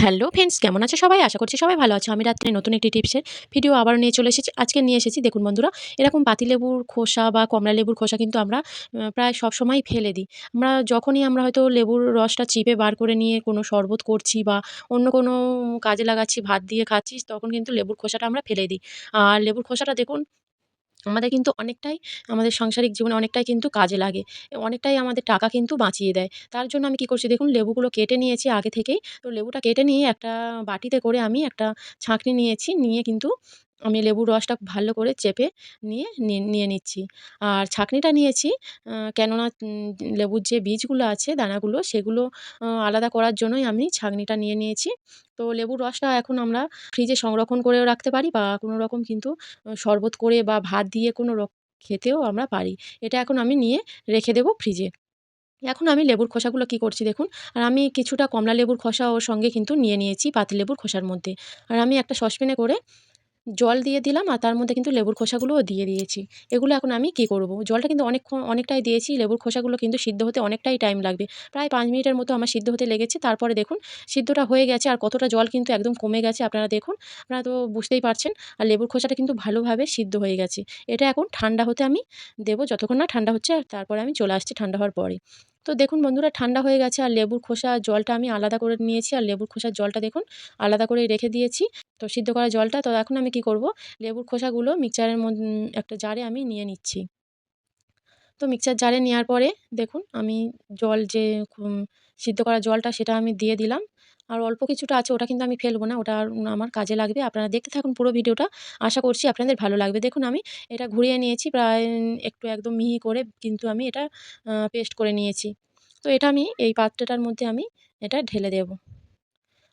Hello friends, কেমন আছে সবাই? আশা করছি সবাই ভালো আছে। আমি রাত্রে নতুন একটি টিপসের ভিডিও আবার নিয়ে চলে এসেছি, আজকে নিয়ে এসেছি। দেখুন বন্ধুরা, এরকম পাতিলেবুর খোসা বা কমলা লেবুর খোসা কিন্তু আমরা প্রায় সব সময় ফেলে দিই। আমরা যখনই আমরা হয়তো লেবুর রসটা চিপে বার করে নিয়ে কোনো শরবত করছি বা অন্য কোনো কাজে লাগাচ্ছি, ভাত দিয়ে খাচ্ছি, তখন কিন্তু লেবুর খোসাটা আমরা ফেলে দিই। আর লেবুর খোসাটা দেখুন আমাদের কিন্তু অনেকটাই আমাদের সাংসারিক জীবনে অনেকটাই কিন্তু কাজে লাগে। অনেকটাই আমাদের টাকা কিন্তু বাঁচিয়ে দেয়। তার জন্য আমি কী করছি দেখুন, লেবুগুলো কেটে নিয়েছি আগে থেকেই। তো লেবুটা কেটে নিয়ে একটা বাটিতে করে আমি একটা ছাঁকনি নিয়েছি। নিয়ে কিন্তু আমি লেবুর রসটা ভালো করে চেপে নিয়ে নিয়ে নিচ্ছি। আর ছাঁকনিটা নিয়েছি কেননা লেবুর যে বীজগুলো আছে, দানাগুলো, সেগুলো আলাদা করার জন্যই আমি ছাঁকনিটা নিয়ে নিয়েছি। তো লেবুর রসটা এখন আমরা ফ্রিজে সংরক্ষণ করেও রাখতে পারি বা কোনো রকম কিন্তু শরবত করে বা ভাত দিয়ে কোনো খেতেও আমরা পারি। এটা এখন আমি নিয়ে রেখে দেবো ফ্রিজে। এখন আমি লেবুর খোসাগুলো কি করছি দেখুন। আর আমি কিছুটা কমলা লেবুর খোসা ওর সঙ্গে কিন্তু নিয়ে নিয়েছি পাতিলেবুর খোসার মধ্যে। আর আমি একটা সসপ্যানে করে জল দিয়ে দিলাম আর তার মধ্যে কিন্তু লেবুর খোসাগুলোও দিয়ে দিয়েছি। এগুলো এখন আমি কি করব? জলটা কিন্তু অনেকক্ষণ অনেকটাই দিয়েছি। লেবুর খোসাগুলো কিন্তু সিদ্ধ হতে অনেকটাই টাইম লাগবে। প্রায় পাঁচ মিনিটের মতো আমার সিদ্ধ হতে লেগেছে। তারপরে দেখুন, সিদ্ধটা হয়ে গেছে আর কতটা জল কিন্তু একদম কমে গেছে, আপনারা দেখুন। আপনারা তো বুঝতেই পারছেন। আর লেবুর খোসাটা কিন্তু ভালোভাবে সিদ্ধ হয়ে গেছে। এটা এখন ঠান্ডা হতে আমি দেবো, যতক্ষণ না ঠান্ডা হচ্ছে, আর তারপরে আমি চলে আসছি ঠান্ডা হওয়ার পরে। তো দেখুন বন্ধুরা, ঠান্ডা হয়ে গেছে আর লেবুর খোসা জলটা আমি আলাদা করে নিয়েছি আর লেবুর খোসার জলটা দেখুন, আলাদা করে রেখে দিয়েছি। তো সিদ্ধ করা জলটা, তো এখন আমি কি করব লেবুর খোসাগুলো মিক্সারের মধ্যে একটা জারে আমি নিয়ে নিচ্ছি। তো মিক্সার জারে নেওয়ার পরে দেখুন, আমি জল যে সিদ্ধ করা জলটা সেটা আমি দিয়ে দিলাম। আর অল্প কিছুটা আছে ওটা কিন্তু আমি ফেলব না। ওটা আমার কাজে লাগবে। আপনারা দেখতে থাকুন পুরো ভিডিওটা। আশা করছি আপনাদের ভালো লাগবে। দেখুন আমি এটা ঘুরিয়ে নিয়েছি প্রায় একটু একদম মিহি করে কিন্তু আমি এটা পেস্ট করে নিয়েছি। তো এটা আমি এই পাত্রটার মধ্যে আমি এটা ঢেলে দেব।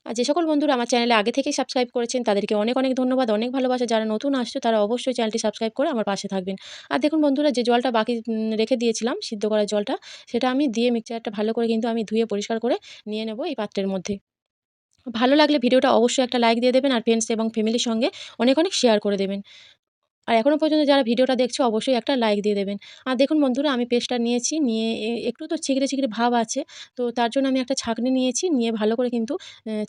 আর যে সকল বন্ধুরা আমার চ্যানেলে আগে থেকেই সাবস্ক্রাইব করেছেন তাদেরকে অনেক, অনেক ধন্যবাদ, অনেক ভালোবাসা। যারা নতুন আসছো তারা অবশ্যই চ্যানেলটি সাবস্ক্রাইব করে আমার পাশে থাকবেন। আর দেখুন বন্ধুরা যে জলটা বাকি রেখে দিয়েছিলাম সিদ্ধ করা জলটা, সেটা আমি দিয়ে মিক্সচারটা ভালো করে কিন্তু আমি ধুয়ে পরিষ্কার করে নিয়ে নেব এই পাত্রের মধ্যে। ভালো লাগলে ভিডিওটা অবশ্যই একটা লাইক দিয়ে দেবেন আর ফ্রেন্ডস এবং ফ্যামিলির সঙ্গে অনেক, অনেক শেয়ার করে দেবেন। আর এখনও পর্যন্ত যারা ভিডিওটা দেখছ অবশ্যই একটা লাইক দিয়ে দেবেন। আর দেখুন বন্ধুরা আমি পেস্টটা নিয়েছি, নিয়ে একটু তো ছিকড়ে, ছিকড়ে ভাব আছে। তো তার জন্য আমি একটা ছাঁকনি নিয়েছি, নিয়ে ভালো করে কিন্তু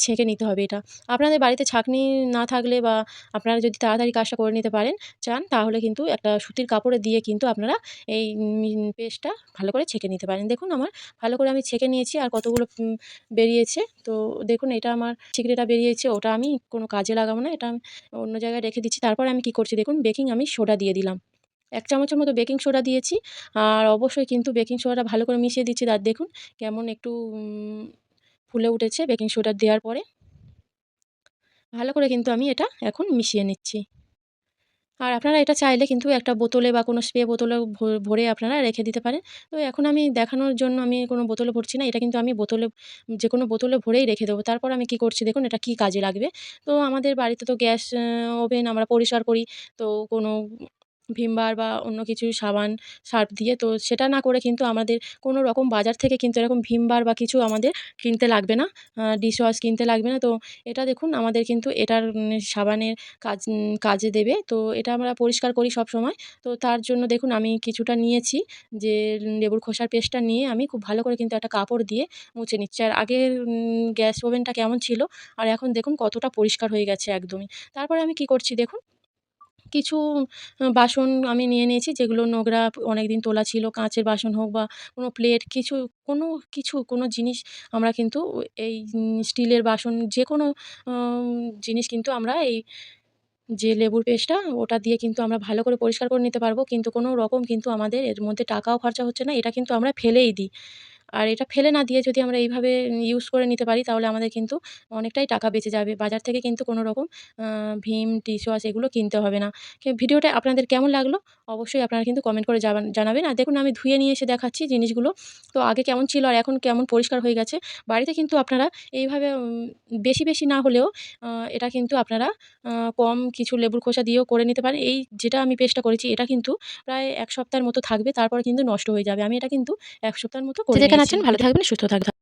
ছেঁকে নিতে হবে এটা। আপনাদের বাড়িতে ছাঁকনি না থাকলে বা আপনারা যদি তাড়াতাড়ি কাজটা করে নিতে পারেন চান তাহলে কিন্তু একটা সুতির কাপড়ে দিয়ে কিন্তু আপনারা এই পেস্টটা ভালো করে ছেঁকে নিতে পারেন। দেখুন আমার ভালো করে আমি ছেঁকে নিয়েছি আর কতগুলো বেরিয়েছে। তো দেখুন এটা আমার ছিকড়েটা বেরিয়েছে ওটা আমি কোনো কাজে লাগাবো না। এটা অন্য জায়গায় রেখে দিচ্ছি। তারপরে আমি কি করছি দেখুন বেকিং আমি সোডা দিয়ে দিলাম। এক চামচের মতো বেকিং সোডা দিয়েছি। আর অবশ্যই কিন্তু বেকিং সোডাটা ভালো করে মিশিয়ে দিচ্ছি। দাঁত দেখুন কেমন একটু ফুলে উঠেছে বেকিং সোডা দেওয়ার পরে। ভালো করে কিন্তু আমি এটা এখন মিশিয়ে নিচ্ছি। আর আপনারা এটা চাইলে কিন্তু একটা বোতলে বা কোনো স্প্রে বোতলে ভরে আপনারা রেখে দিতে পারেন। তো এখন আমি দেখানোর জন্য আমি কোনো বোতলে ভরছি না। এটা কিন্তু আমি বোতলে যে কোনো বোতলে ভরেই রেখে দেবো। তারপর আমি কি করছি দেখুন, এটা কি কাজে লাগবে। তো আমাদের বাড়িতে তো গ্যাস ওভেন আমরা পরিষ্কার করি। তো কোনো ভিম বার বা অন্য কিছু সাবান, সার্ফ দিয়ে তো সেটা না করে কিন্তু আমাদের কোনো রকম বাজার থেকে কিন্তু এরকম ভিম বার বা কিছু আমাদের কিনতে লাগবে না। ডিশওয়াশ কিনতে লাগবে না। তো এটা দেখুন আমাদের কিন্তু এটার সাবানের কাজ কাজে দেবে। তো এটা আমরা পরিষ্কার করি সব সময় তো তার জন্য দেখুন আমি কিছুটা নিয়েছি যে লেবুর খোসার পেস্টটা নিয়ে আমি খুব ভালো করে কিন্তু একটা কাপড় দিয়ে মুছে নিচ্ছি। আর আগের গ্যাস ওভেনটা কেমন ছিল আর এখন দেখুন কতটা পরিষ্কার হয়ে গেছে একদমই। তারপরে আমি কি করছি দেখুন কিছু বাসন আমি নিয়ে নিয়েছি, যেগুলো নোংরা অনেক দিন তোলা ছিল। কাঁচের বাসন হোক বা কোনো প্লেট, কিছু, কোনো কিছু, কোনো জিনিস আমরা কিন্তু এই স্টিলের বাসন যে কোনো জিনিস কিন্তু আমরা এই যে লেবুর পেস্টটা, ওটা দিয়ে কিন্তু আমরা ভালো করে পরিষ্কার করে নিতে পারব। কিন্তু কোনো রকম কিন্তু আমাদের এর মধ্যে টাকাও খরচা হচ্ছে না। এটা কিন্তু আমরা ফেলেই দিই। আর এটা ফেলে না দিয়ে যদি আমরা এইভাবে ইউজ করে নিতে পারি তাহলে আমাদের কিন্তু অনেকটাই টাকা বেঁচে যাবে। বাজার থেকে কিন্তু কোনো রকম ভীম, ডিশওয়াশ এগুলো কিনতে হবে না। ভিডিওটা আপনাদের কেমন লাগল? অবশ্যই আপনারা কিন্তু কমেন্ট করে জানাবেন। আর দেখুন আমি ধুয়ে নিয়ে এসে দেখাচ্ছি জিনিসগুলো। তো আগে কেমন ছিল আর এখন কেমন পরিষ্কার হয়ে গেছে। বাড়িতে কিন্তু আপনারা এইভাবে বেশি, বেশি না হলেও এটা কিন্তু আপনারা কম কিছু লেবুর খোসা দিয়েও করে নিতে পারেন। এই যেটা আমি পেস্টটা করেছি এটা কিন্তু প্রায় এক সপ্তাহের মতো থাকবে। তারপরে কিন্তু নষ্ট হয়ে যাবে। আমি এটা কিন্তু এক সপ্তাহের মতো করে আছেন ভালো থাকবেন, সুস্থ থাকবেন।